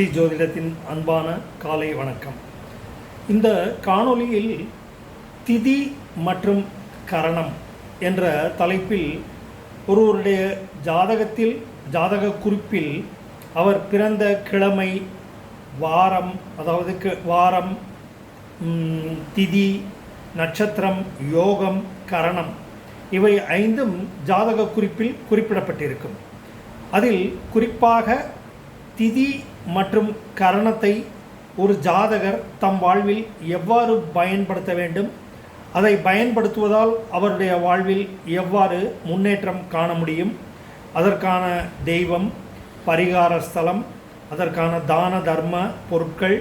ஸ்ரீ ஜோதிடத்தின் அன்பான காலை வணக்கம். இந்த காணொளியில் திதி மற்றும் கரணம் என்ற தலைப்பில் ஒருவருடைய ஜாதகத்தில் ஜாதக குறிப்பில் அவர் பிறந்த கிழமை வாரம் அதாவது வாரம் திதி நட்சத்திரம் யோகம் கரணம் இவை ஐந்தும் ஜாதக குறிப்பில் குறிப்பிடப்பட்டிருக்கும். அதில் குறிப்பாக திதி மற்றும் கரணத்தை ஒரு ஜாதகர் தம் வாழ்வில் எவ்வாறு பயன்படுத்த வேண்டும்? அதை பயன்படுத்துவதால் அவருடைய வாழ்வில் எவ்வாறு முன்னேற்றம் காண முடியும்? அதற்கான தெய்வம் பரிகார ஸ்தலம் அதற்கான தான தர்ம பொருட்கள்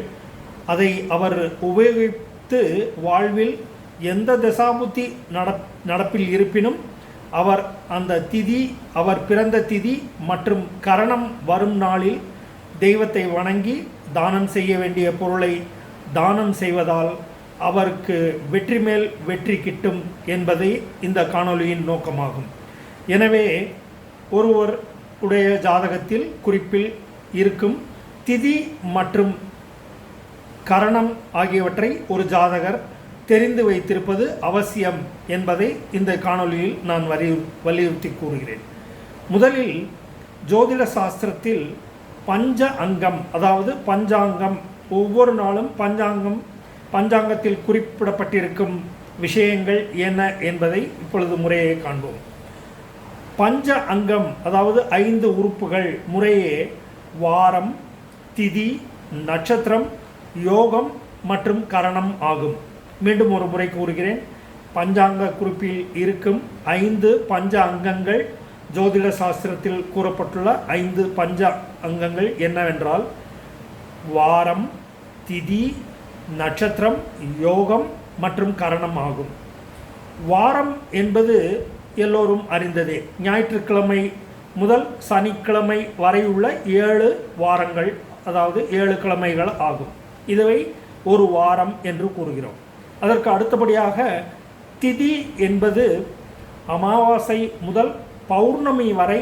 அதை அவர் உபயோகித்து வாழ்வில் எந்த தசாபுத்தி நட நடப்பில் இருப்பினும் அவர் அந்த திதி அவர் பிறந்த திதி மற்றும் கரணம் வரும் நாளில் தெய்வத்தை வணங்கி தானம் செய்ய வேண்டிய பொருளை தானம் செய்வதால் அவருக்கு வெற்றி மேல் வெற்றி கிட்டும் என்பதே இந்த காணொளியின் நோக்கமாகும். எனவே ஒருவர் உடைய ஜாதகத்தில் குறிப்பில் இருக்கும் திதி மற்றும் கரணம் ஆகியவற்றை ஒரு ஜாதகர் தெரிந்து வைத்திருப்பது அவசியம் என்பதை இந்த காணொலியில் நான் வலியு வலியுறுத்தி கூறுகிறேன். முதலில் ஜோதிட சாஸ்திரத்தில் பஞ்ச அங்கம் அதாவது பஞ்சாங்கம். ஒவ்வொரு நாளும் பஞ்சாங்கம் பஞ்சாங்கத்தில் குறிப்பிடப்பட்டிருக்கும் விஷயங்கள் என்ன என்பதை இப்பொழுது முறையை காண்போம். பஞ்ச அங்கம் அதாவது ஐந்து உறுப்புகள் முறையே வாரம் திதி நட்சத்திரம் யோகம் மற்றும் கரணம் ஆகும். மீண்டும் ஒரு முறை கூறுகிறேன். பஞ்சாங்க குறிப்பில் இருக்கும் ஐந்து பஞ்ச அங்கங்கள் ஜோதிட சாஸ்திரத்தில் கூறப்பட்டுள்ள ஐந்து பஞ்ச அங்கங்கள் என்னவென்றால் வாரம் திதி நட்சத்திரம் யோகம் மற்றும் கரணம் ஆகும். வாரம் என்பது எல்லோரும் அறிந்ததே. ஞாயிற்றுக்கிழமை முதல் சனிக்கிழமை வரை உள்ள ஏழு வாரங்கள் அதாவது ஏழு கிழமைகள் ஆகும். இதுவை ஒரு வாரம் என்று கூறுகிறோம். அதற்கு அடுத்தபடியாக திதி என்பது அமாவாசை முதல் பௌர்ணமி வரை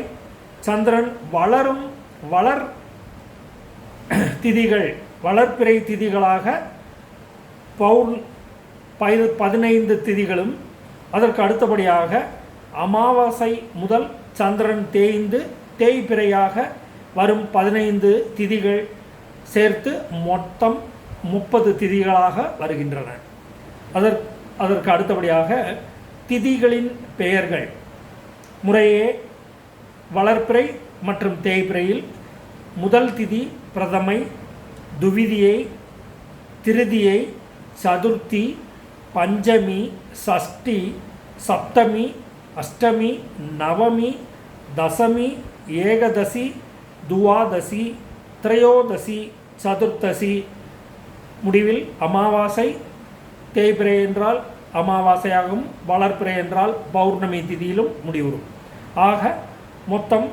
சந்திரன் வளரும் வளர் திதிகள் வளர்ப்பிறை திதிகளாக பௌர் பதி- பதினைந்து திதிகளும் அதற்கு அடுத்தபடியாக அமாவாசை முதல் சந்திரன் தேய்ந்து தேய்பிறையாக வரும் பதினைந்து திதிகள் சேர்த்து மொத்தம் முப்பது திதிகளாக வருகின்றன. அதற் அதற்கு அடுத்தபடியாக திதிகளின் பெயர்கள். முறையே வளர்ப்பிறை மற்றும் தேய்பிறையில் முதல் திதி பிரதமை துவிதியை திருதியை சதுர்த்தி பஞ்சமி சஷ்டி சப்தமி அஷ்டமி நவமி தசமி ஏகதசி துவாதசி திரையோதசி சதுர்த்தசி. முடிவில் அமாவாசை தேய்பிறை என்றால் அமாவாசையாகவும் வளர்ப்பிறை என்றால் பௌர்ணமி திதியிலும் முடிவுறும். ஆக மொத்தம்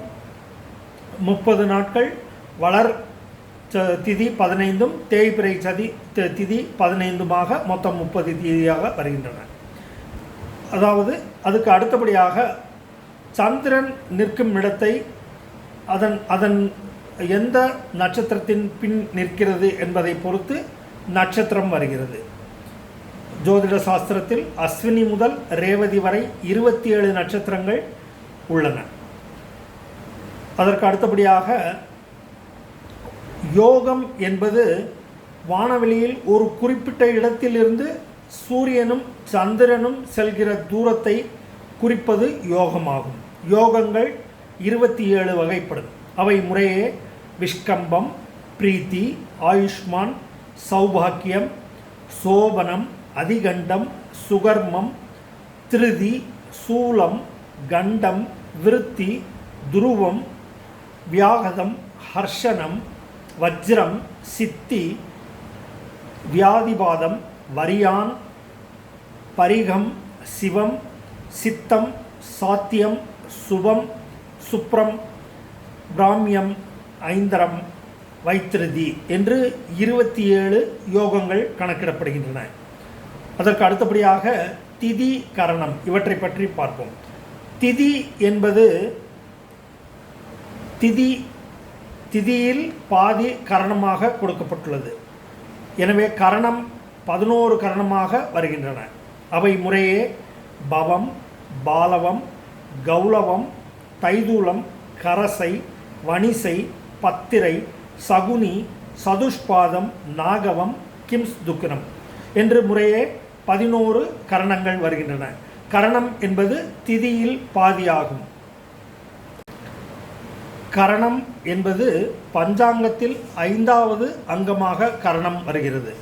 முப்பது நாட்கள் வளர் ச- திதி பதினைந்தும் தேய்பிரை சதி தி- திதி பதினைந்துமாக மொத்தம் முப்பது திதியாக வருகின்றன. அதாவது அதுக்கு அடுத்தபடியாக சந்திரன் நிற்கும் இடத்தை அதன் அதன் எந்த நட்சத்திரத்தின் பின் நிற்கிறது என்பதை பொறுத்து நட்சத்திரம் வருகிறது. ஜோதிட சாஸ்திரத்தில் அஸ்வினி முதல் ரேவதி வரை இருபத்தி ஏழு நட்சத்திரங்கள் உள்ளன. அதற்கு அடுத்தபடியாக யோகம் என்பது வானவெளியில் ஒரு குறிப்பிட்ட இடத்திலிருந்து சூரியனும் சந்திரனும் செல்கிற தூரத்தை குறிப்பது யோகமாகும். யோகங்கள் இருபத்தி ஏழு வகைப்படும். அவை முறையே விஷ்கம்பம் பிரீத்தி ஆயுஷ்மான் சௌபாக்கியம் சோபனம் அதிகண்டம் சுகர்மம் திருதி சூலம் கண்டம் விருத்தி துருவம் வியாகதம் ஹர்ஷனம் வஜ்ரம் சித்தி வியாதிபாதம் வரியான் பரிகம் சிவம் சித்தம் சாத்தியம் சுபம் சுப்ரம் பிராமியம் ஐந்தரம் வைத்திருதி என்று இருபத்தி ஏழு யோகங்கள் கணக்கிடப்படுகின்றன. அதற்கு அடுத்தபடியாக திதி கரணம் இவற்றை பற்றி பார்ப்போம். திதி என்பது திதி திதியில் பாதி கரணமாக கொடுக்கப்பட்டுள்ளது. எனவே கரணம் பதினோரு கரணமாக வருகின்றன. அவை முறையே பவம் பாலவம் கௌலவம் தைதூலம் கரசை வணிசை பத்திரை சகுனி சதுஷ்பாதம் நாகவம் கிம்ஸ் துக்கினம். என்று முறையே பதினோரு கரணங்கள் வருகின்றன. கரணம் என்பது திதியில் பாதியாகும். கரணம் என்பது பஞ்சாங்கத்தில் ஐந்தாவது அங்கமாக கரணம் வருகிறது.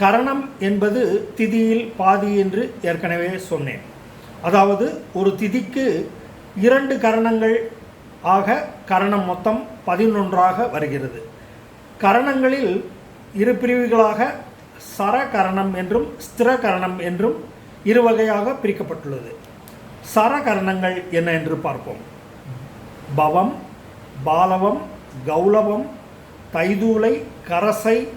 கரணம் என்பது திதியில் பாதி என்று ஏற்கனவே சொன்னேன். அதாவது ஒரு திதிக்கு இரண்டு கரணங்கள் ஆக கரணம் மொத்தம் பதினொன்றாக வருகிறது. கரணங்களில் இரு பிரிவுகளாக சரகரணம் என்றும் ஸ்திரகரணம் என்றும் இரு வகையாக பிரிக்கப்பட்டுள்ளது. சரகரணங்கள் என்ன என்று பார்ப்போம். பவம் பாலவம் கௌலவம் தைதூலை கரசை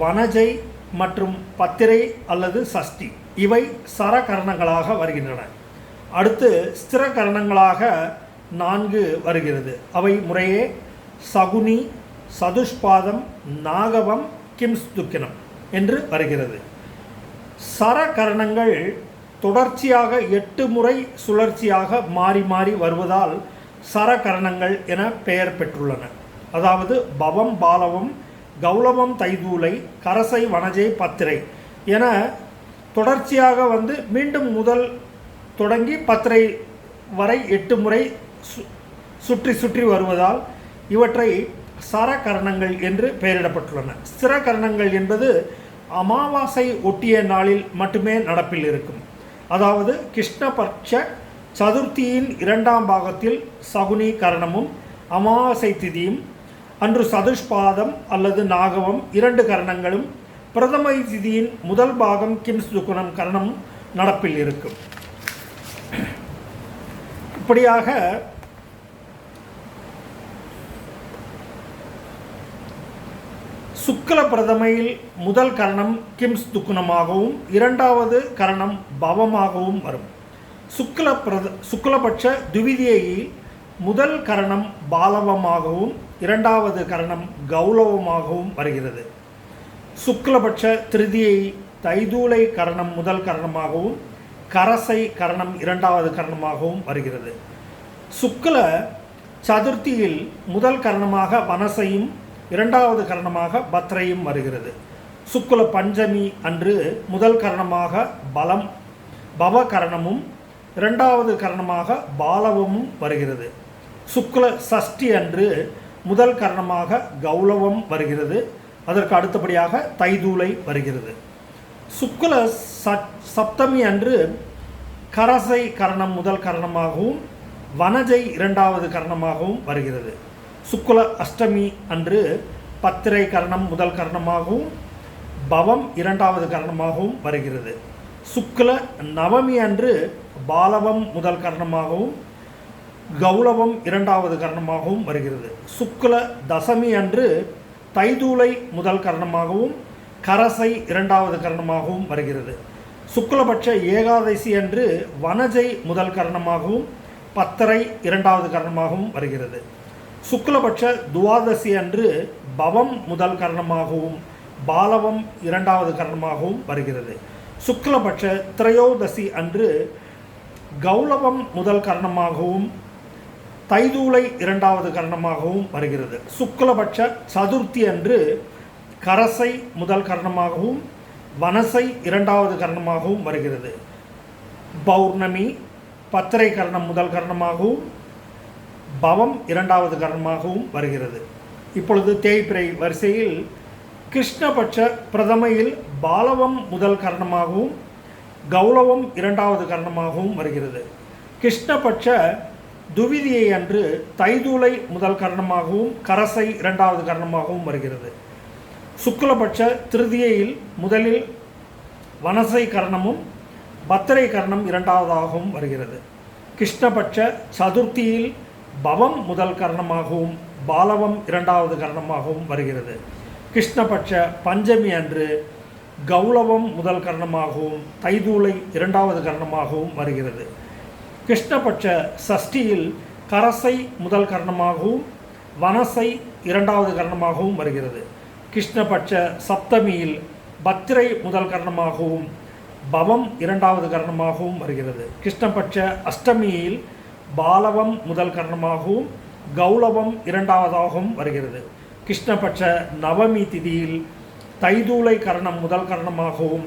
வனஜை மற்றும் பத்திரை அல்லது சஷ்டி. இவை சரகரணங்களாக வருகின்றன. அடுத்து ஸ்திரகரணங்களாக நான்கு வருகிறது. அவை முறையே சகுனி சதுஷ்பாதம் நாகவம் கிம்ஸ்துக்கினம் என்று வருகிறது. சரகரணங்கள் தொடர்ச்சியாக எட்டு முறை சுழற்சியாக மாறி மாறி வருவதால் சரகரணங்கள் என பெயர் பெற்றுள்ளன. அதாவது பவம் பாலவம் கௌலவம் தைதூலை கரசை வனஜை பத்திரை என தொடர்ச்சியாக வந்து மீண்டும் முதல் தொடங்கி பத்திரை வரை எட்டு முறை சு- சுற்றி சுற்றி வருவதால் இவற்றை சரகரணங்கள் என்று பெயரிடப்பட்டுள்ளன. ஸ்திரகரணங்கள் என்பது அமாவாசை ஒட்டிய நாளில் மட்டுமே நடப்பில் இருக்கும். அதாவது கிருஷ்ணபட்ச சதுர்த்தியின் இரண்டாம் பாகத்தில் சகுனி கரணமும் அமாவாசை திதியும் அன்று சதுஷ்பாதம் அல்லது நாகவம் இரண்டு கரணங்களும் பிரதமை திதியின் முதல் பாகம் கிம்ஸ் துக்குணம் கரணமும் நடப்பில் இருக்கும். இப்படியாக சுக்ல பிரதமையில் முதல் கரணம் கிம்ஸ் துக்குணமாகவும் இரண்டாவது கரணம் பவமாகவும் வரும். சுக்ல பிரத சுக்லபட்ச துவிதியையில் முதல் கரணம் பாலவமாகவும் இரண்டாவது கரணம் கௌலவமாகவும் வருகிறது. சுக்லபட்ச திருதியை தைதூலை கரணம் முதல் கரணமாகவும் கரசை கரணம் இரண்டாவது கரணமாகவும் வருகிறது. சுக்ல சதுர்த்தியில் முதல் கரணமாக வனசையும் இரண்டாவது கரணமாக பத்ரையும் வருகிறது. சுக்குல பஞ்சமி அன்று முதல் கரணமாக பலம் பவ கரணமும் இரண்டாவது கரணமாக பாலவமும் வருகிறது. சுக்ல சஷ்டி அன்று முதல் கரணமாக கௌலவம் வருகிறது. அதற்கு அடுத்தபடியாக தைதூலை வருகிறது. சுக்குல சப்தமி அன்று கரசை கரணம் முதல் கரணமாகவும் வனஜை இரண்டாவது கரணமாகவும் வருகிறது. சுக்ல அஷ்டமி அன்று பத்திரை கரணம் முதல் கரணமாகவும் பவம் இரண்டாவது கரணமாகவும் வருகிறது. சுக்ல நவமி அன்று பாலவம் முதல் கரணமாகவும் கௌலவம் இரண்டாவது கரணமாகவும் வருகிறது. சுக்ல தசமி அன்று தைதூலை முதல் கரணமாகவும் கரசை இரண்டாவது கரணமாகவும் வருகிறது. சுக்லபட்ச ஏகாதசி அன்று வனஜை முதல் கரணமாகவும் பத்தரை இரண்டாவது கரணமாகவும் வருகிறது. சுக்லபட்ச துவாதசி அன்று பவம் முதல் கரணமாகவும் பாலவம் இரண்டாவது கரணமாகவும் வருகிறது. சுக்லபட்ச திரையோதசி அன்று கௌலவம் முதல் கரணமாகவும் தைதூலை இரண்டாவது கரணமாகவும் வருகிறது. சுக்லபட்ச சதுர்த்தி அன்று கரசை முதல் கரணமாகவும் வனசை இரண்டாவது கரணமாகவும் வருகிறது. பௌர்ணமி பத்திரை கரணம் முதல் கரணமாகவும் பவம் இரண்டாவது கரணமாகவும் வருகிறது. இப்பொழுது தேய்பிறை வரிசையில் கிருஷ்ணபட்ச பிரதமையில் பாலவம் முதல் கரணமாகவும் கௌலவம் இரண்டாவது கரணமாகவும் வருகிறது. கிருஷ்ணபட்ச துவிதியை அன்று தைதூலை முதல் கரணமாகவும் கரசை இரண்டாவது கரணமாகவும் வருகிறது. சுக்லபட்ச திருதியையில் முதலில் வனசை கரணமும் பத்திரை கரணம் இரண்டாவதாகவும் வருகிறது. கிருஷ்ணபட்ச சதுர்த்தியில் பவம் முதல் கரணமாகவும் பாலவம் இரண்டாவது கரணமாகவும் வருகிறது. கிருஷ்ணபட்ச பஞ்சமி அன்று கௌளவம் முதல் கரணமாகவும் தைதூலை இரண்டாவது கரணமாகவும் வருகிறது. கிருஷ்ணபட்ச சஷ்டியில் கரசை முதல் கரணமாகவும் வனசை இரண்டாவது கரணமாகவும் வருகிறது. கிருஷ்ணபட்ச சப்தமியில் பத்திரை முதல் கரணமாகவும் பவம் இரண்டாவது கரணமாகவும் வருகிறது. கிருஷ்ணபட்ச அஷ்டமியில் பாலவம் முதல் கரணமாகவும் கௌலவம் இரண்டாவதாகவும் வருகிறது. கிருஷ்ணபட்ச நவமி திதியில் தைதூலை கரணம் முதல் கரணமாகவும்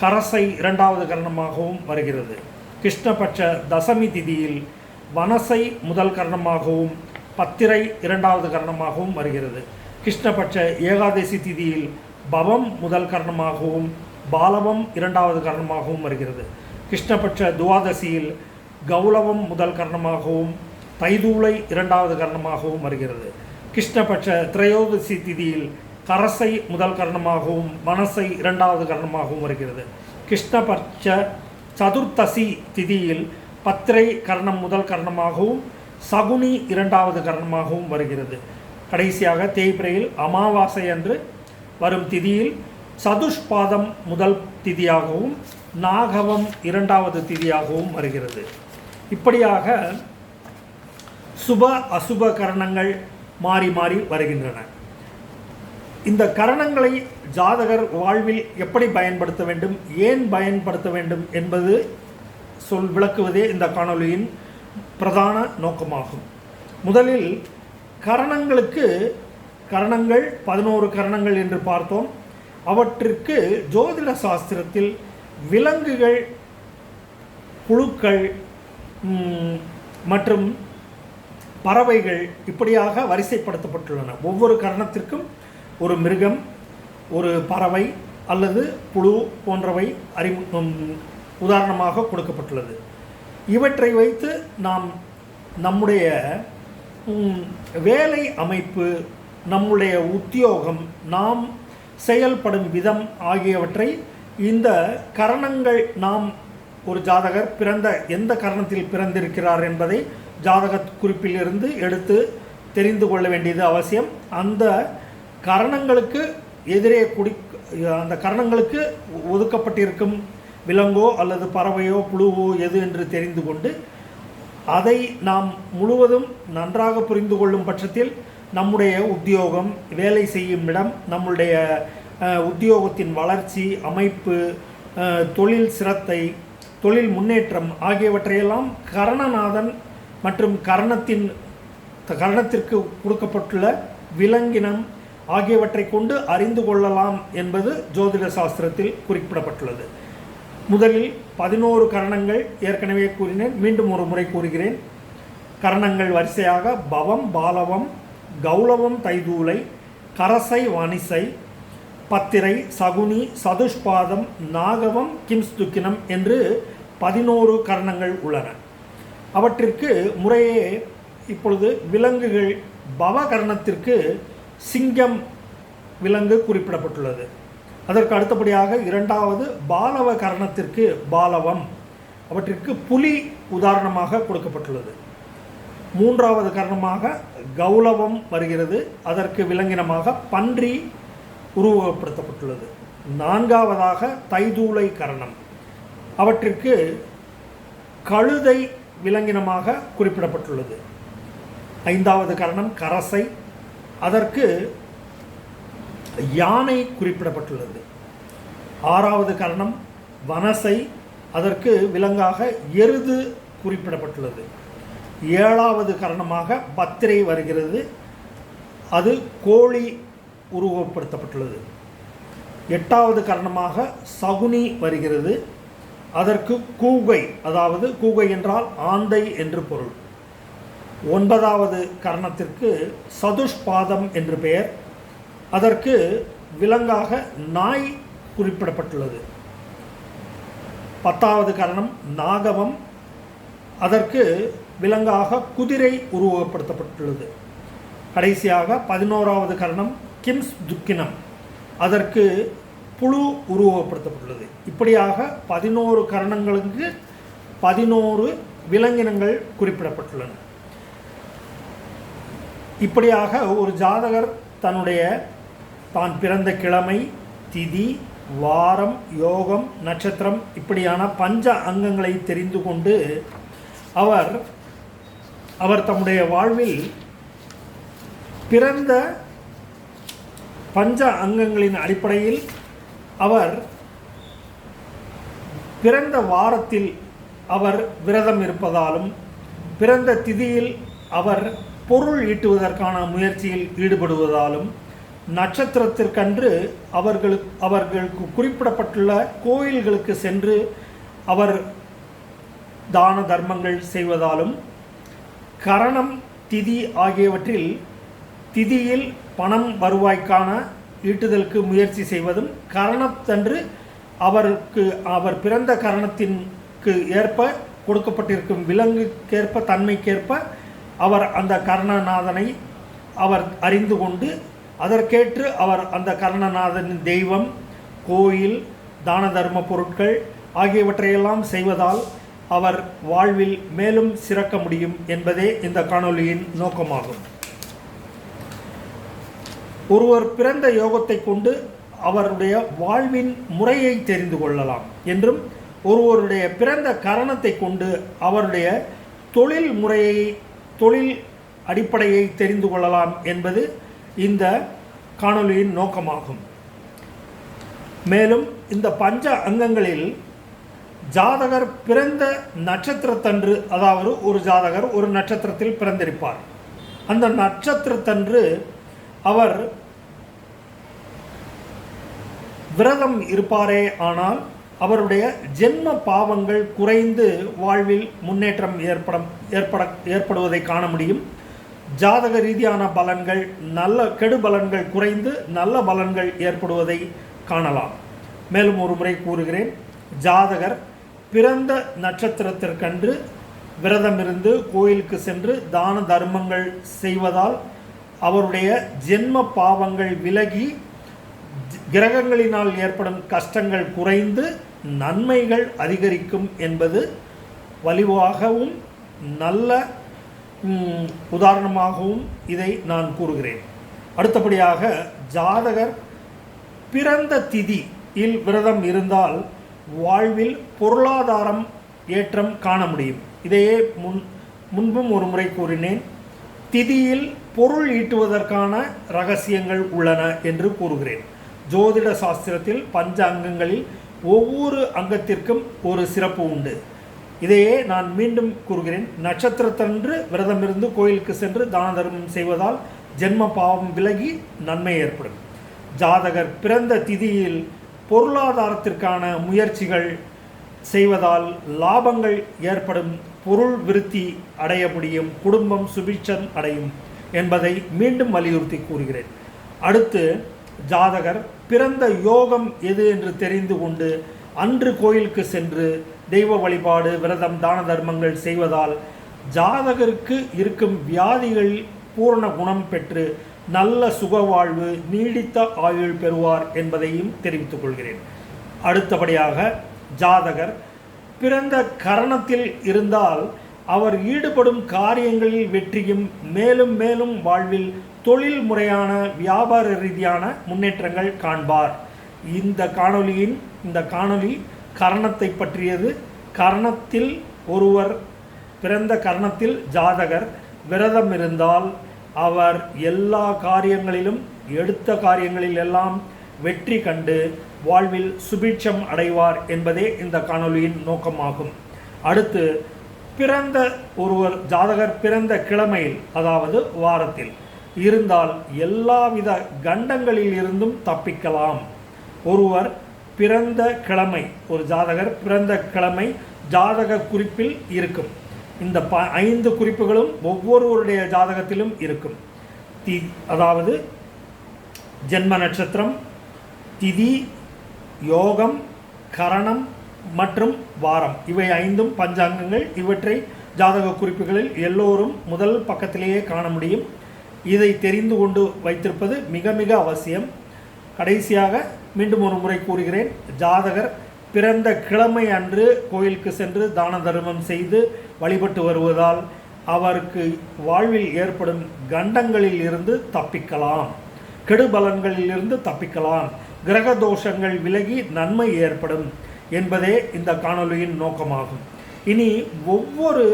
கரசை இரண்டாவது கரணமாகவும் வருகிறது. கிருஷ்ணபட்ச தசமி திதியில் வனசை முதல் கரணமாகவும் பத்திரை இரண்டாவது கரணமாகவும் வருகிறது. கிருஷ்ணபட்ச ஏகாதசி திதியில் பவம் முதல் கரணமாகவும் பாலவம் இரண்டாவது கரணமாகவும் வருகிறது. கிருஷ்ணபட்ச துவாதசியில் கௌலவம் முதல் கரணமாகவும் தைதூளை இரண்டாவது கரணமாகவும் வருகிறது. கிருஷ்ணபட்ச திரையோதசி திதியில் கரசை முதல் கரணமாகவும் மனசை இரண்டாவது கரணமாகவும் வருகிறது. கிருஷ்ணபட்ச சதுர்த்தசி திதியில் பத்திரை கரணம் முதல் கரணமாகவும் சகுனி இரண்டாவது கரணமாகவும் வருகிறது. கடைசியாக தேய்பிரையில் அமாவாசை அன்று வரும் திதியில் சதுஷ்பாதம் முதல் திதியாகவும் நாகவம் இரண்டாவது திதியாகவும் வருகிறது. இப்படியாக சுப அசுப கரணங்கள் மாறி மாறி வருகின்றன. இந்த கரணங்களை ஜாதகர் வாழ்வில் எப்படி பயன்படுத்த வேண்டும் ஏன் பயன்படுத்த வேண்டும் என்பது சொல் விளக்குவதே இந்த காணொளியின் பிரதான நோக்கமாகும். முதலில் கரணங்களுக்கு கரணங்கள் பதினோரு கரணங்கள் என்று பார்த்தோம். அவற்றிற்கு ஜோதிட சாஸ்திரத்தில் விலங்குகள் புழுக்கள் மற்றும் பறவைகள் இப்படியாக வரிசைப்படுத்தப்பட்டுள்ளன. ஒவ்வொரு கரணத்திற்கும் ஒரு மிருகம் ஒரு பறவை அல்லது புழு போன்றவை அறி உதாரணமாக கொடுக்கப்பட்டுள்ளது. இவற்றை வைத்து நாம் நம்முடைய வேலை அமைப்பு நம்முடைய உத்தியோகம் நாம் செயல்படும் விதம் ஆகியவற்றை இந்த கரணங்கள் நாம் ஒரு ஜாதகர் பிறந்த எந்த கரணத்தில் பிறந்திருக்கிறார் என்பதை ஜாதக குறிப்பிலிருந்து எடுத்து தெரிந்து கொள்ள வேண்டியது அவசியம். அந்த கரணங்களுக்கு எதிரே குடி அந்த கரணங்களுக்கு ஒதுக்கப்பட்டிருக்கும் விலங்கோ அல்லது பறவையோ புழுவோ எது என்று தெரிந்து கொண்டு அதை நாம் முழுவதும் நன்றாக புரிந்து கொள்ளும் பட்சத்தில் நம்முடைய உத்தியோகம் வேலை செய்யும் இடம் நம்முடைய உத்தியோகத்தின் வளர்ச்சி அமைப்பு தொழில் சிரத்தை தொழில் முன்னேற்றம் ஆகியவற்றையெல்லாம் கரணநாதன் மற்றும் கரணத்தின் கரணத்திற்கு கொடுக்கப்பட்டுள்ள விலங்கினம் ஆகியவற்றை கொண்டு அறிந்து கொள்ளலாம் என்பது ஜோதிட சாஸ்திரத்தில் குறிப்பிடப்பட்டுள்ளது. முதலில் பதினோரு கரணங்கள் ஏற்கனவே கூறினேன் மீண்டும் ஒரு முறை கூறுகிறேன். கரணங்கள் வரிசையாக பவம் பாலவம் கௌலவம் தைதூலை கரசை வனிசை பத்திரை சகுனி சதுஷ்பாதம் நாகவம் கிம்ஸ்துக்கினம் என்று பதினோரு கரணங்கள் உள்ளன. அவற்றிற்கு முறையே இப்பொழுது விலங்குகள் பவகரணத்திற்கு சிங்கம் விலங்கு குறிப்பிடப்பட்டுள்ளது. அதற்கு அடுத்தபடியாக இரண்டாவது பாலவ கரணத்திற்கு பாலவம். அவற்றிற்கு புலி உதாரணமாக கொடுக்கப்பட்டுள்ளது. மூன்றாவது கரணமாக கௌலவம் வருகிறது. அதற்கு விலங்கினமாக பன்றி உருவகப்படுத்தப்பட்டுள்ளது. நான்காவதாக தைதூளை கரணம். அவற்றிற்கு கழுதை விலங்கினமாக குறிப்பிடப்பட்டுள்ளது. ஐந்தாவது கரணம் கரசை. அதற்கு யானை குறிப்பிடப்பட்டுள்ளது. ஆறாவது கரணம் வனசை. அதற்கு விலங்காக எருது குறிப்பிடப்பட்டுள்ளது. ஏழாவது கரணமாக பத்திரை வருகிறது. அது கோழி உருவப்படுத்தப்பட்டுள்ளது எட்டாவது கரணமாக சகுனி வருகிறது. அதற்கு கூகை அதாவது கூகை என்றால் ஆந்தை என்று பொருள். ஒன்பதாவது கரணத்திற்கு சதுஷ்பாதம் என்று பெயர். அதற்கு விலங்காக நாய் குறிப்பிடப்பட்டுள்ளது. பத்தாவது கரணம் நாகவம். அதற்கு விலங்காக குதிரை உருவகப்படுத்தப்பட்டுள்ளது. கடைசியாக பதினோராவது கரணம் கிம்ஸ் துக்கினம். அதற்கு புழு உருவகப்படுத்தப்பட்டுள்ளது. இப்படியாக பதினோரு கரணங்களுக்கு பதினோரு விலங்கினங்கள் குறிப்பிடப்பட்டுள்ளன. இப்படியாக ஒரு ஜாதகர் தன்னுடைய தான் பிறந்த கிழமை திதி வாரம் யோகம் நட்சத்திரம் இப்படியான பஞ்ச அங்கங்களை தெரிந்து கொண்டு அவர் அவர் தம்முடைய வாழ்வில் பிறந்த பஞ்ச அங்கங்களின் அடிப்படையில் அவர் பிறந்த வாரத்தில் அவர் விரதம் இருப்பதாலும் பிறந்த திதியில் அவர் பொருள் ஈட்டுவதற்கான முயற்சியில் ஈடுபடுவதாலும் நட்சத்திரத்திற்கன்று அவர்களுக்கு அவர்களுக்கு குறிப்பிடப்பட்டுள்ள கோயில்களுக்கு சென்று அவர் தான தர்மங்கள் செய்வதாலும் கரணம் திதி ஆகியவற்றில் திதியில் பணம் வருவாய்க்கான ஈட்டுதலுக்கு முயற்சி செய்வதும் கரணத்தன்று அவருக்கு அவர் பிறந்த கரணத்திற்கு ஏற்ப கொடுக்கப்பட்டிருக்கும் விலங்குக்கேற்ப தன்மைக்கேற்ப அவர் அந்த கர்ணநாதனை அவர் அறிந்து கொண்டு அதற்கேற்று அவர் அந்த கர்ணநாதனின் தெய்வம் கோயில் தான தர்ம பொருட்கள் ஆகியவற்றையெல்லாம் செய்வதால் அவர் வாழ்வில் மேலும் சிறக்க முடியும் என்பதே இந்த காணொளியின் நோக்கமாகும். ஒருவர் பிறந்த யோகத்தை கொண்டு அவருடைய வாழ்வின் முறையை தெரிந்து கொள்ளலாம் என்றும் ஒருவருடைய பிறந்த கரணத்தை கொண்டு அவருடைய தொழில் முறையை தொழில் அடிப்படையை தெரிந்து கொள்ளலாம் என்பது இந்த காணொளியின் நோக்கமாகும். மேலும் இந்த பஞ்ச அங்கங்களில் ஜாதகர் பிறந்த நட்சத்திரத்தன்று அதாவது ஒரு ஜாதகர் ஒரு நட்சத்திரத்தில் பிறந்திருப்பார். அந்த நட்சத்திரத்தன்று அவர் விரதம் இருப்பாரே ஆனால் அவருடைய ஜென்ம பாவங்கள் குறைந்து வாழ்வில் முன்னேற்றம் ஏற்படும் ஏற்பட ஏற்படுவதை காண முடியும். ஜாதக ரீதியான பலன்கள் நல்ல கெடு பலன்கள் குறைந்து நல்ல பலன்கள் ஏற்படுவதை காணலாம். மேலும் ஒரு முறை கூறுகிறேன் ஜாதகர் பிறந்த நட்சத்திரத்திற்கன்று விரதமிருந்து கோயிலுக்கு சென்று தான தர்மங்கள் செய்வதால் அவருடைய ஜென்ம பாவங்கள் விலகி கிரகங்களினால் ஏற்படும் கஷ்டங்கள் குறைந்து நன்மைகள் அதிகரிக்கும் என்பது வலிவாகவும் நல்ல உதாரணமாகவும் இதை நான் கூறுகிறேன். அடுத்தபடியாக ஜாதகர் பிறந்த திதியில் விரதம் இருந்தால் வாழ்வில் பொருளாதாரம் ஏற்றம் காண முடியும். இதையே முன் முன்பும் ஒரு முறை கூறினேன். திதியில் பொருள் ஈட்டுவதற்கான ரகசியங்கள் உள்ளன என்று கூறுகிறேன். ஜோதிட சாஸ்திரத்தில் பஞ்ச அங்கங்களில் ஒவ்வொரு அங்கத்திற்கும் ஒரு சிறப்பு உண்டு. இதையே நான் மீண்டும் கூறுகிறேன். நட்சத்திரத்தன்று விரதமிருந்து கோயிலுக்கு சென்று தான தர்மம் செய்வதால் ஜென்ம பாவம் விலகி நன்மை ஏற்படும். ஜாதகர் பிறந்த திதியில் பொருளாதாரத்திற்கான முயற்சிகள் செய்வதால் லாபங்கள் ஏற்படும். பொருள் விருத்தி அடைய முடியும். குடும்பம் சுபிட்சம் அடையும் என்பதை மீண்டும் வலியுறுத்தி கூறுகிறேன். அடுத்து ஜாதகர் பிறந்த யோகம் எது என்று தெரிந்து கொண்டு அன்று கோயிலுக்கு சென்று தெய்வ வழிபாடு விரதம் தான தர்மங்கள் செய்வதால் ஜாதகருக்கு இருக்கும் வியாதிகள் பூரண குணம் பெற்று நல்ல சுகவாழ்வு நீடித்த ஆயுள் பெறுவார் என்பதையும் தெரிவித்துக் கொள்கிறேன். அடுத்தபடியாக ஜாதகர் பிறந்த கரணத்தில் இருந்தால் அவர் ஈடுபடும் காரியங்களில் வெற்றியும் மேலும் மேலும் வாழ்வில் தொழில் முறையான வியாபார ரீதியான முன்னேற்றங்கள் காண்பார். இந்த காணொலியின் இந்த காணொலி கரணத்தை பற்றியது. கரணத்தில் ஒருவர் பிறந்த கரணத்தில் ஜாதகர் விரதம் இருந்தால் அவர் எல்லா காரியங்களிலும் எடுத்த காரியங்களில் எல்லாம் வெற்றி கண்டு வாழ்வில் சுபீட்சம் அடைவார் என்பதே இந்த காணொலியின் நோக்கமாகும். அடுத்து பிறந்த ஒருவர் ஜாதகர் பிறந்த கிழமையில் அதாவது வாரத்தில் இருந்தால் எல்லாவித கண்டங்களில் இருந்தும் தப்பிக்கலாம். ஒருவர் பிறந்த கிழமை ஒரு ஜாதகர் பிறந்த கிழமை ஜாதக குறிப்பில் இருக்கும். இந்த ப ஐந்து குறிப்புகளும் ஒவ்வொருவருடைய ஜாதகத்திலும் இருக்கும். தி அதாவது ஜென்ம நட்சத்திரம் திதி யோகம் கரணம் மற்றும் வாரம். இவை ஐந்தும் பஞ்சாங்கங்கள். இவற்றை ஜாதக குறிப்புகளில் எல்லோரும் முதல் பக்கத்திலேயே காண முடியும். இதை தெரிந்து கொண்டு வைத்திருப்பது மிக மிக அவசியம். கடைசியாக மீண்டும் ஒரு முறை கூறுகிறேன். ஜாதகர் பிறந்த கிழமை அன்று கோயிலுக்கு சென்று தான தர்மம் செய்து வழிபட்டு வருவதால் அவருக்கு வாழ்வில் ஏற்படும் கண்டங்களில் இருந்து தப்பிக்கலாம். கெடுபலன்களிலிருந்து தப்பிக்கலாம். கிரக தோஷங்கள் விலகி நன்மை ஏற்படும். என்பதே இந்த காணொளியின் நோக்கமாகும். இனி ஒவ்வொரு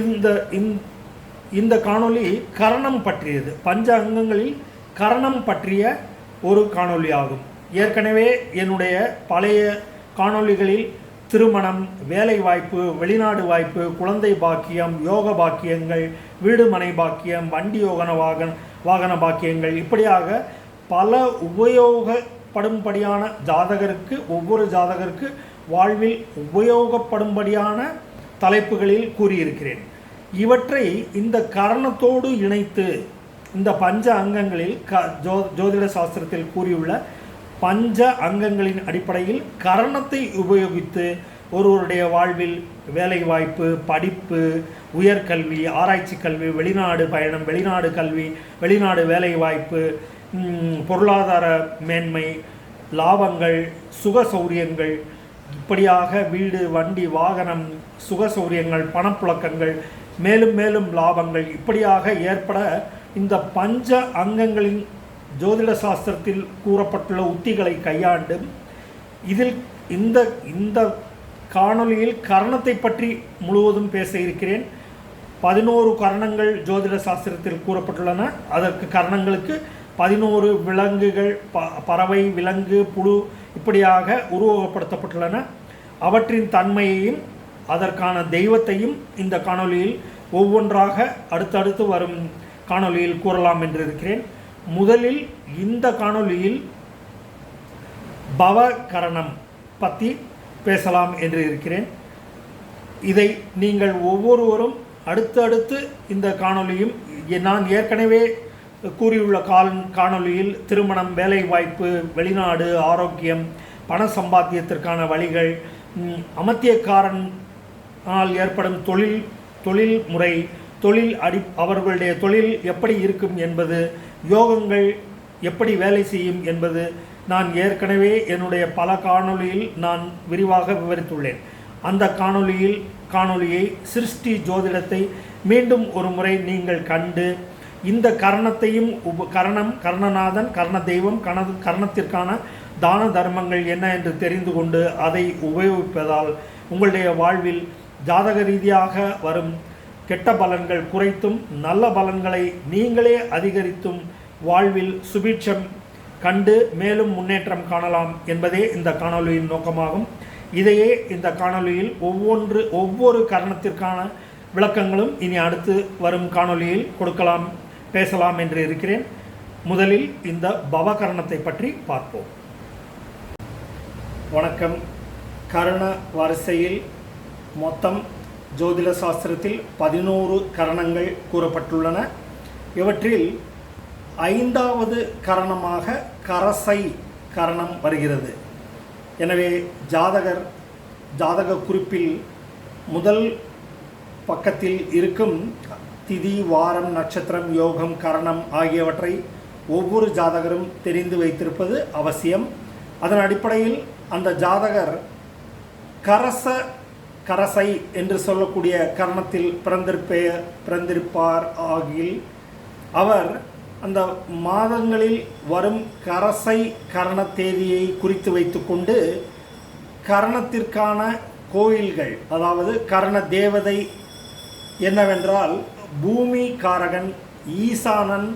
இந்த இந்த இந்த காணொளி கரணம் பற்றியது. பஞ்ச அங்கங்களில் கரணம் பற்றிய ஒரு காணொளி ஆகும். ஏற்கனவே என்னுடைய பழைய காணொளிகளில் திருமணம் வேலை வாய்ப்பு வெளிநாடு வாய்ப்பு குழந்தை பாக்கியம் யோக பாக்கியங்கள் வீடு மனை பாக்கியம் வண்டி யோகன வாகன வாகன பாக்கியங்கள் இப்படியாக பல உபயோக உபயோகப்படும்படியான ஜாதகருக்கு ஒவ்வொரு ஜாதகருக்கு வாழ்வில் உபயோகப்படும்படியான தலைப்புகளில் கூறியிருக்கிறேன். இவற்றை இந்த கரணத்தோடு இணைத்து இந்த பஞ்ச அங்கங்களில் க ஜோ ஜோதிட சாஸ்திரத்தில் கூறியுள்ள பஞ்ச அங்கங்களின் அடிப்படையில் கரணத்தை உபயோகித்து ஒருவருடைய வாழ்வில் வேலைவாய்ப்பு படிப்பு உயர்கல்வி ஆராய்ச்சி கல்வி வெளிநாடு பயணம் வெளிநாடு கல்வி வெளிநாடு வேலைவாய்ப்பு பொருளாதார மேன்மை லாபங்கள் சுக சௌரியங்கள் இப்படியாக வீடு வண்டி வாகனம் சுக சௌரியங்கள் பணப்புழக்கங்கள் மேலும் மேலும் லாபங்கள் இப்படியாக ஏற்பட இந்த பஞ்ச அங்கங்களின் ஜோதிட சாஸ்திரத்தில் கூறப்பட்டுள்ள உத்திகளை கையாண்டு இதில் இந்த இந்த காணொலியில் கரணத்தை பற்றி முழுவதும் பேச இருக்கிறேன். பதினோரு கரணங்கள் ஜோதிட சாஸ்திரத்தில் கூறப்பட்டுள்ளன. அதற்கு கரணங்களுக்கு பதினோரு விலங்குகள் ப பறவை விலங்கு புழு இப்படியாக உருவகப்படுத்தப்பட்டுள்ளன. அவற்றின் தன்மையையும் அதற்கான தெய்வத்தையும் இந்த காணொளியில் ஒவ்வொன்றாக அடுத்தடுத்து வரும் காணொளியில் கூறலாம் என்று இருக்கிறேன். முதலில் இந்த காணொளியில் பவகரணம் பற்றி பேசலாம் என்று இருக்கிறேன். இதை நீங்கள் ஒவ்வொருவரும் அடுத்தடுத்து இந்த காணொளியும் நான் ஏற்கனவே கூறியுள்ள கால் காணொளியில் திருமணம் வேலைவாய்ப்பு வெளிநாடு ஆரோக்கியம் பண சம்பாத்தியத்திற்கான வழிகள் அமத்தியக்காரனால் ஏற்படும் தொழில் தொழில் முறை தொழில் அடி அவர்களுடைய தொழில் எப்படி இருக்கும் என்பது யோகங்கள் எப்படி வேலை செய்யும் என்பது நான் ஏற்கனவே என்னுடைய பல காணொளியில் நான் விரிவாக விவரித்துள்ளேன். அந்த காணொளியில் காணொளியை சிருஷ்டி ஜோதிடத்தை மீண்டும் ஒரு முறை நீங்கள் கண்டு இந்த கரணத்தையும் உப கரணம் கர்ணநாதன் கர்ண தெய்வம் கண கர்ணத்திற்கான தான தர்மங்கள் என்ன என்று தெரிந்து கொண்டு அதை உபயோகிப்பதால் உங்களுடைய வாழ்வில் ஜாதக ரீதியாக வரும் கெட்ட பலன்கள் குறைத்தும் நல்ல பலன்களை நீங்களே அதிகரித்தும் வாழ்வில் சுபீட்சம் கண்டு மேலும் முன்னேற்றம் காணலாம் என்பதே இந்த காணொளியின் நோக்கமாகும். இதையே இந்த காணொளியில் ஒவ்வொன்று ஒவ்வொரு கரணத்திற்கான விளக்கங்களும் இனி அடுத்து வரும் காணொளியில் கொடுக்கலாம். பேசலாம் என்று இருக்கிறேன். முதலில் இந்த பவகரணத்தை பற்றி பார்ப்போம். வணக்கம். கரண வரிசையில் மொத்தம் ஜோதிட சாஸ்திரத்தில் பதினோரு கரணங்கள் கூறப்பட்டுள்ளன. இவற்றில் ஐந்தாவது கரணமாக கரசை கரணம் வருகிறது. எனவே ஜாதகர் ஜாதக குறிப்பில் முதல் பக்கத்தில் இருக்கும் திதி வாரம் நட்சத்திரம் யோகம் கரணம் ஆகியவற்றை ஒவ்வொரு ஜாதகரும் தெரிந்து வைத்திருப்பது அவசியம். அதன் அடிப்படையில் அந்த ஜாதகர் கரச கரசை என்று சொல்லக்கூடிய கரணத்தில் பிறந்திருப்பே பிறந்திருப்பார் ஆகில் அவர் அந்த மாதங்களில் வரும் கரசை கரண தேதியை குறித்து வைத்துக்கொண்டு கரணத்திற்கான கோயில்கள் அதாவது கரண தேவதை என்னவென்றால் பூமி காரகன் ஈசானன்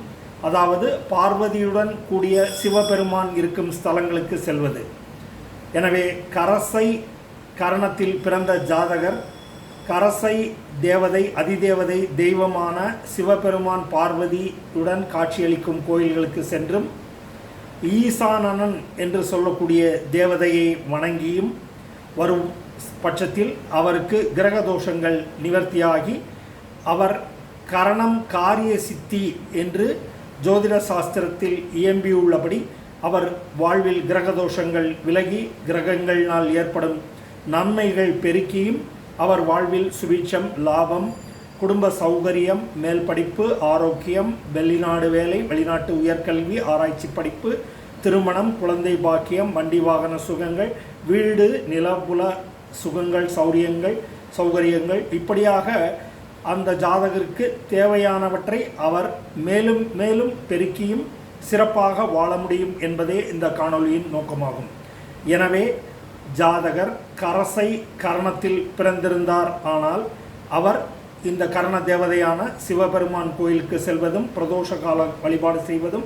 அதாவது பார்வதியுடன் கூடிய சிவபெருமான் இருக்கும் ஸ்தலங்களுக்கு செல்வது. எனவே கரசை கரணத்தில் பிறந்த ஜாதகர் கரசை தேவதை அதிதேவதை தெய்வமான சிவபெருமான் பார்வதியுடன் காட்சியளிக்கும் கோயில்களுக்கு சென்றும் ஈசானனன் என்று சொல்லக்கூடிய தேவதையை வணங்கியும் வரும் பட்சத்தில் அவருக்கு கிரக தோஷங்கள் நிவர்த்தியாகி அவர் கரணம் காரிய சித்தி என்று ஜோதிட சாஸ்திரத்தில் இயம்பியுள்ளபடி அவர் வாழ்வில் கிரக தோஷங்கள் விலகி கிரகங்களினால் ஏற்படும் நன்மைகள் பெருக்கியும் அவர் வாழ்வில் சுபீட்சம் லாபம் குடும்ப சௌகரியம் மேல் படிப்பு ஆரோக்கியம் வெளிநாடு வேலை வெளிநாட்டு உயர்கல்வி ஆராய்ச்சி படிப்பு திருமணம் குழந்தை பாக்கியம் வண்டி வாகன சுகங்கள் வீடு நிலபுல சுகங்கள் சௌரியங்கள் சௌகரியங்கள். இப்படியாக அந்த ஜாதகருக்கு தேவையானவற்றை அவர் மேலும் மேலும் பெருக்கியும் சிறப்பாக வாழ முடியும் என்பதே இந்த காணொளியின் நோக்கமாகும். எனவே ஜாதகர் கரசை கரணத்தில் பிறந்திருந்தார் ஆனால் அவர் இந்த கரண தேவதையான சிவபெருமான் கோயிலுக்கு செல்வதும் பிரதோஷ கால வழிபாடு செய்வதும்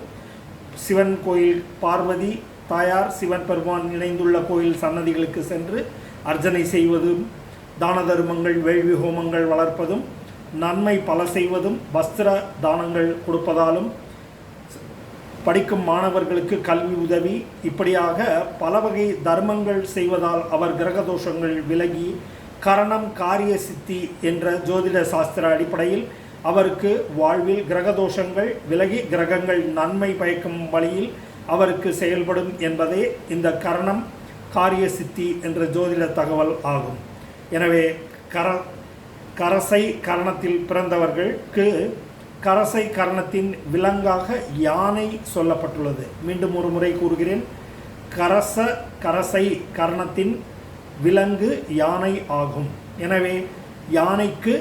சிவன் கோயில் பார்வதி தாயார் சிவன் பெருமான் இணைந்துள்ள கோயில் சன்னதிகளுக்கு சென்று அர்ச்சனை செய்வதும் தான தர்மங்கள் வேள்வி ஹோமங்கள் வளர்ப்பதும் நன்மை பல செய்வதும் வஸ்திர தானங்கள் கொடுப்பதாலும் படிக்கும் மாணவர்களுக்கு கல்வி உதவி. இப்படியாக பல வகை தர்மங்கள் செய்வதால் அவர் கிரக தோஷங்கள் விலகி கரணம் காரிய சித்தி என்ற ஜோதிட சாஸ்திர அடிப்படையில் அவருக்கு வாழ்வில் கிரக தோஷங்கள் விலகி கிரகங்கள் நன்மை பயக்கும் வழியில் அவருக்கு செயல்படும் என்பதே இந்த கரணம் காரிய சித்தி என்ற ஜோதிட தகவல் ஆகும். எனவே கர கரசை கரணத்தில் பிறந்தவர்களுக்கு கரசை கரணத்தின் விலங்காக யானை சொல்லப்பட்டுள்ளது. மீண்டும் ஒரு முறை கூறுகிறேன். கரச கரசை கரணத்தின் விலங்கு யானை ஆகும். எனவே யானைக்கு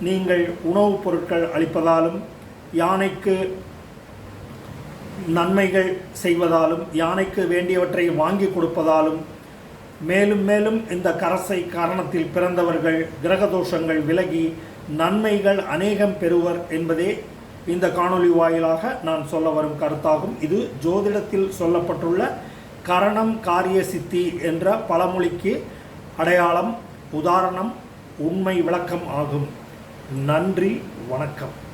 நீங்கள் உணவுப் பொருட்கள் அளிப்பதாலும் யானைக்கு நன்மைகள் செய்வதாலும் யானைக்கு வேண்டியவற்றை வாங்கி கொடுப்பதாலும் மேலும் மேலும் இந்த கரசை காரணத்தில் பிறந்தவர்கள் கிரகதோஷங்கள் விலகி நன்மைகள் அநேகம் பெறுவர் என்பதே இந்த காணொளி வாயிலாக நான் சொல்ல வரும் கருத்தாகும். இது ஜோதிடத்தில் சொல்லப்பட்டுள்ள கரணம் காரிய சித்தி என்ற பழமொழிக்கு அடையாளம் உதாரணம் உண்மை விளக்கம் ஆகும். நன்றி வணக்கம்.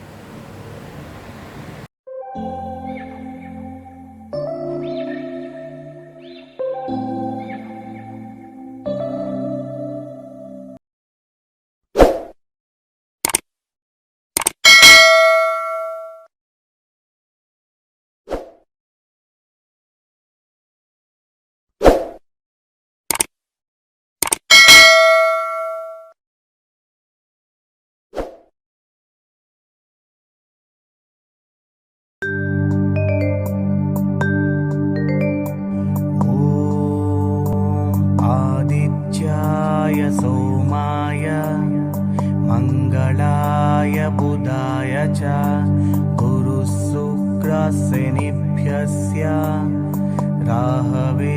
गुरुशुक्रशनिभ्यस्य राहवे